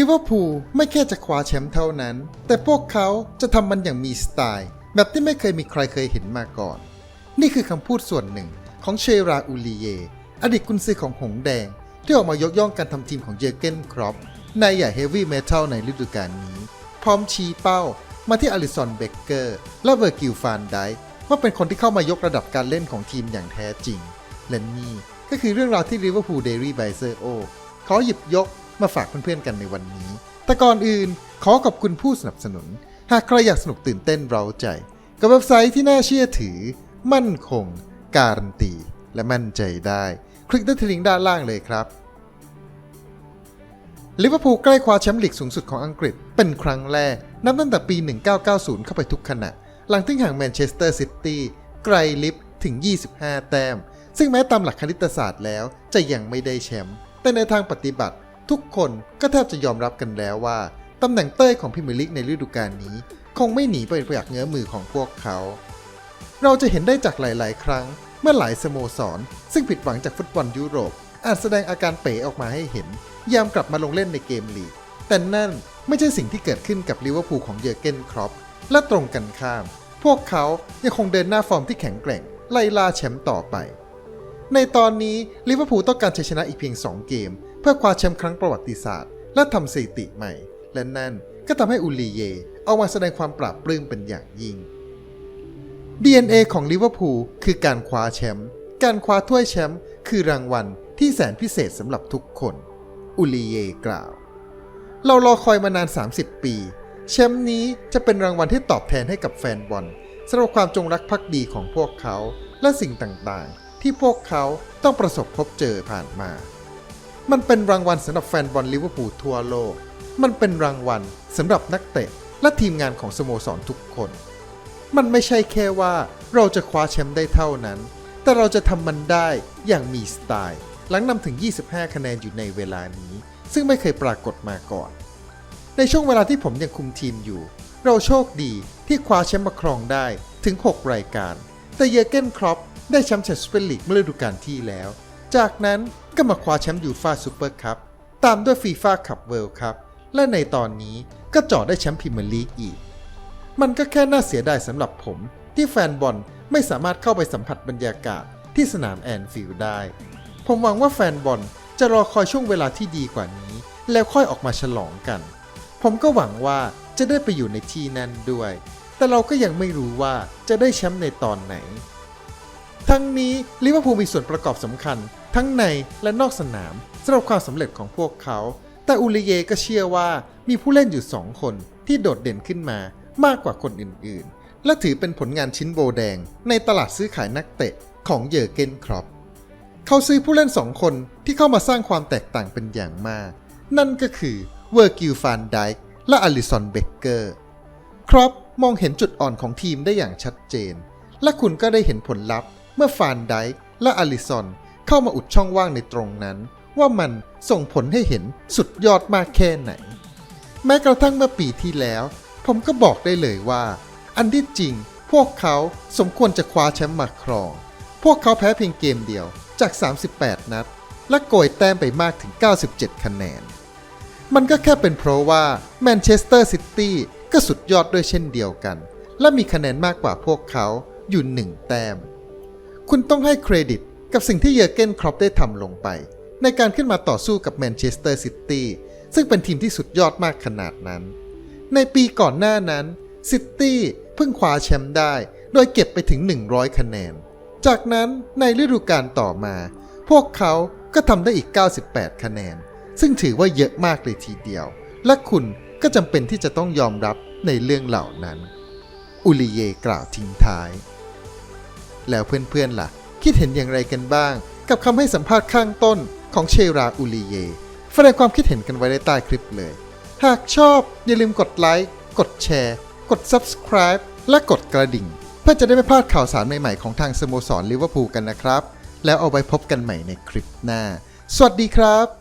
ลิเวอร์พูลไม่แค่จะคว้าแชมป์เท่านั้น แต่พวกเขาจะทำมันอย่างมีสไตล์ แบบที่ไม่เคยมีใครเคยเห็นมาก่อน นี่คือคำพูดส่วนหนึ่งของเชราอูลีเย อดีตกุนซือของหงแดง ที่ออกมายกย่องการทำทีมของเยอร์เกนครอปในใหญ่เฮฟวี่เมทัลในฤดูกาลนี้ พร้อมชี้เป้ามาที่อลิสันเบเกอร์และเวอร์กิลฟานไดว่าเป็นคนที่เข้ามายกระดับการเล่นของทีมอย่างแท้จริง และนี่ก็คือเรื่องราวที่ลิเวอร์พูลเดลี่ไบเซอร์โอขอหยิบยก มาฝากเพื่อนๆกันในวันนี้ แต่ก่อนอื่นขอขอบคุณผู้สนับสนุน หากใครอยากสนุกตื่นเต้นเร้าใจ กับเว็บไซต์ที่น่าเชื่อถือ มั่นคง การันตี และมั่นใจได้ คลิกที่ลิงก์ด้านล่างเลยครับลิเวอร์พูลใกล้คว้าแชมป์ลีกสูงสุดของอังกฤษเป็นครั้งแรก นับตั้งแต่ปี 1990 เข้าไปทุกขณะ หลังทิ้งห่างแมนเชสเตอร์ซิตี้ไกลลิฟถึง 25 แต้ม ซึ่งแม้ตามหลักคณิตศาสตร์แล้วจะยังไม่ได้แชมป์แต่ในทางปฏิบัติ ทุกคนก็แทบจะยอมรับกันแล้วว่าตำแหน่งเต้ยของพรีเมียร์ลีกในฤดูกาลนี้ คงไม่หนีไปจากเงื้อมือของพวกเขา เราจะเห็นได้จากหลาย ๆ ครั้ง เมื่อหลายสโมสร ซึ่งผิดหวังจากฟุตบอลยุโรป อาจแสดงอาการเป๋ออกมาให้เห็น ยามกลับมาลงเล่นในเกมลีก แต่นั่นไม่ใช่สิ่งที่เกิดขึ้นกับลิเวอร์พูลของเยอร์เกนครอปและตรงกันข้าม พวกเขายังคงเดินหน้าฟอร์มที่แข็งแกร่งไล่ล่าแชมป์ต่อไป ในตอนนี้ลิเวอร์พูลต้องการชัยชนะอีกเพียง 2 เกม เพื่อคว้าแชมป์ครั้งประวัติศาสตร์ และทำสถิติใหม่ และนั่นก็ทำให้อุลีเยออกมาแสดงความปราบปลื้มเป็นอย่างยิ่ง DNA ของลิเวอร์พูลคือการคว้าแชมป์การคว้าถ้วยแชมป์คือรางวัลที่แสนพิเศษสำหรับทุกคน อุลีเยกล่าว เรารอคอยมานาน 30 ปี แชมป์นี้จะเป็นรางวัลที่ตอบแทนให้กับแฟนบอลสำหรับความจงรักภักดีของพวกเขาและสิ่งต่างๆ ที่พวกเขาต้องประสบพบเจอผ่านมา มันเป็นรางวัลสำหรับแฟนบอลลิเวอร์พูลทั่วโลก มันเป็นรางวัลสำหรับนักเตะและทีมงานของสโมสรทุกคน มันไม่ใช่แค่ว่าเราจะคว้าแชมป์ได้เท่านั้น แต่เราจะทำมันได้อย่างมีสไตล์ หลังนำถึง 25 คะแนนอยู่ในเวลานี้ ซึ่งไม่เคยปรากฏมาก่อน ในช่วงเวลาที่ผมยังคุมทีมอยู่ เราโชคดีที่คว้าแชมป์มาครองได้ถึง 6 รายการ แต่เยอร์เกนครอป ได้แชมป์แชมเปี้ยนลีกเมื่อฤดูกาลที่แล้ว จากนั้นก็มาคว้าแชมป์ยูฟาซูเปอร์คัพตามด้วยฟีฟ่าคัพเวิลด์คัพและในตอนนี้ก็เจ่อได้แชมป์พรีเมียร์ลีกอีก มันก็แค่น่าเสียดายสำหรับผมที่แฟนบอลไม่สามารถเข้าไปสัมผัสบรรยากาศที่สนามแอนฟิลด์ได้ ผมหวังว่าแฟนบอลจะรอคอยช่วงเวลาที่ดีกว่านี้ แล้วค่อยออกมาฉลองกัน ผมก็หวังว่าจะได้ไปอยู่ในที่นั่นด้วย แต่เราก็ยังไม่รู้ว่าจะได้แชมป์ในตอนไหน ทั้งนี้ลิเวอร์พูลมีส่วนประกอบสำคัญ ทั้งในและนอกสนามสำหรับความสำเร็จของพวกเขา แต่อูลิเยก็เชื่อว่ามีผู้เล่นอยู่สองคนที่โดดเด่นขึ้นมามากกว่าคนอื่นๆ และถือเป็นผลงานชิ้นโบแดง ในตลาดซื้อขายนักเตะของเยอร์เกนครอปเขาซื้อผู้เล่นสองคนที่เข้ามาสร้างความแตกต่างเป็นอย่างมาก นั่นก็คือเวอร์กิลฟานไดค์และอลิสันเบเกอร์ครอปมองเห็นจุดอ่อนของทีมได้อย่างชัดเจน และคุณก็ได้เห็นผลลัพธ์ เมื่อฟานไดค์และอลิสันเข้ามาอุดช่องว่างในตรงนั้น ว่ามันส่งผลให้เห็นสุดยอดมากแค่ไหน แม้กระทั่งเมื่อปีที่แล้ว ผมก็บอกได้เลยว่า อันที่จริงพวกเขาสมควรจะคว้าแชมป์มาครอง พวกเขาแพ้เพียงเกมเดียวจาก 38 นัด และโกยแต้มไปมากถึง 97 คะแนน มันก็แค่เป็นเพราะว่าแมนเชสเตอร์ซิตี้ก็สุดยอดด้วยเช่นเดียวกัน และมีคะแนนมากกว่าพวกเขาอยู่หนึ่งแต้ม คุณต้องให้เครดิตกับสิ่งที่เยอร์เกนครอปได้ทำลงไป ในการขึ้นมาต่อสู้กับแมนเชสเตอร์ซิตี้ซึ่งเป็นทีมที่สุดยอดมากขนาดนั้น ในปีก่อนหน้านั้นซิตี้เพิ่งคว้าแชมป์ได้ โดยเก็บไปถึง 100 คะแนน จากนั้นในฤดูกาลต่อมา พวกเขาก็ทำได้อีก 98 คะแนน ซึ่งถือว่าเยอะมากเลยทีเดียว และคุณก็จำเป็นที่จะต้องยอมรับในเรื่องเหล่านั้น อุลิเยกล่าวทิ้งท้าย แล้วเพื่อนๆล่ะ คิดเห็นอย่างไรกันบ้าง กับคำให้สัมภาษณ์ข้างต้นของเชราอุลิเยแสดงความคิดเห็นกันไว้ในใต้คลิปเลย หากชอบอย่าลืมกดไลค์กดแชร์ กด Subscribe และกดกระดิ่ง เพื่อจะได้ไม่พลาดข่าวสารใหม่ๆของทางสโมสรลิเวอร์พูลกันนะครับ แล้วเอาไว้พบกันใหม่ในคลิปหน้า สวัสดีครับ